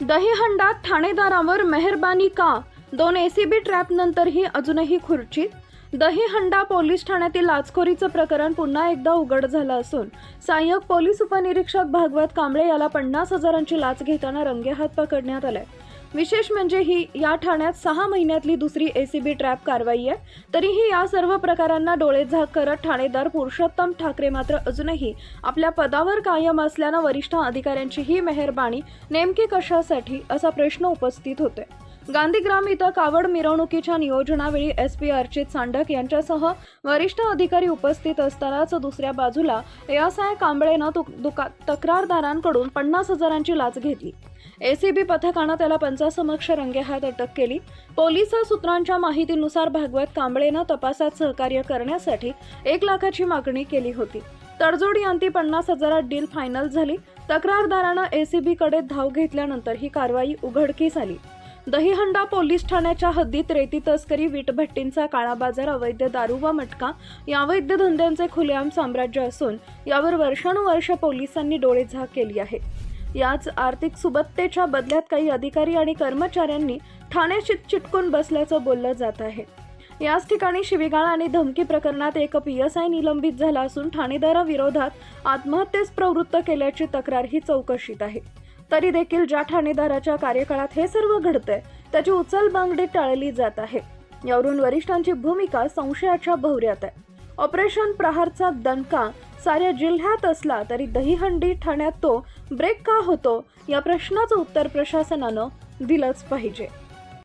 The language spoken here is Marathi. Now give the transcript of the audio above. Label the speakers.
Speaker 1: दहीहंडा ठाणेदारावर मेहरबानी का? दोन एसीबी ट्रॅप नंतरही अजूनही खुर्चीत? दहीहंडा पोलीस ठाण्यातील लाचखोरीचं प्रकरण पुन्हा एकदा उघड झालं असून सहाय्यक पोलीस उपनिरीक्षक भागवत कांबळे याला पन्नास हजारांची लाच घेताना रंगेहात पकडण्यात आलाय. विशेष म्हणजे ही या ठाण्यात सहा महिन्यातली दुसरी एसीबी ट्रॅप कारवाई आहे. तरीही या सर्व प्रकारांना डोळेझाक करत ठाणेदार पुरुषोत्तम ठाकरे मात्र अजूनही आपल्या पदावर कायम असल्यानं वरिष्ठ अधिकाऱ्यांची ही मेहरबानी नेमकी कशासाठी असा प्रश्न उपस्थित होतोय. गांधीग्राम इथं कावड मिरवणुकीच्या नियोजनावेळी एस पी अर्चित सांडक यांच्यासह वरिष्ठ अधिकारी उपस्थित असतानाच दुसऱ्या बाजूला एसआय कांबळेनं तुक- दुका तक्रारदारांकडून पन्नास हजारांची लाच घेतली. एसीबी पथकानं त्याला पंचासमक्ष रंगेहात अटक केली. पोलीस सूत्रांच्या माहितीनुसार भागवत कांबळेनं तपासात सहकार्य करण्यासाठी एक लाखाची मागणी केली होती. तडजोडी अंती पन्नास हजारात डील फायनल झाली. तक्रारदारानं एसीबीकडे धाव घेतल्यानंतर ही कारवाई उघडकीस आली. दहीहंडा पोलीस ठाण्याच्या हद्दीत रेती तस्करी वीटभट्टींचा काळा बाजार अवैध दारू व मटका या अवैध धंद्यांचे खुलेआम साम्राज्य असून यावर वर्षानुवर्ष पोलिसांनी डोळेझाक केली आहे. याच आर्थिक सुबत्तेच्या बदल्यात काही अधिकारी आणि कर्मचाऱ्यांनी ठाण्याशी चिटकून बसल्याचं बोललं जात आहे. याच ठिकाणी शिवीगाळ आणि धमकी प्रकरणात एक पी एस आय निलंबित झाला असून ठाणेदाराविरोधात आत्महत्येस प्रवृत्त केल्याची तक्रार ही चौकशीत आहे. तरी देखील ज्या ठाणेदाराच्या कार्यकाळात हे सर्व घडतंय. त्याची उचलबांगडी टाळली जात आहे. यावरून वरिष्ठांची भूमिका संशयाच्या भोवऱ्यात आहे. ऑपरेशन प्रहारचा दणका साऱ्या जिल्ह्यात असला तरी दहीहंडी ठाण्यात तो ब्रेक का होतो या प्रश्नाचं उत्तर प्रशासनानं दिलंच पाहिजे.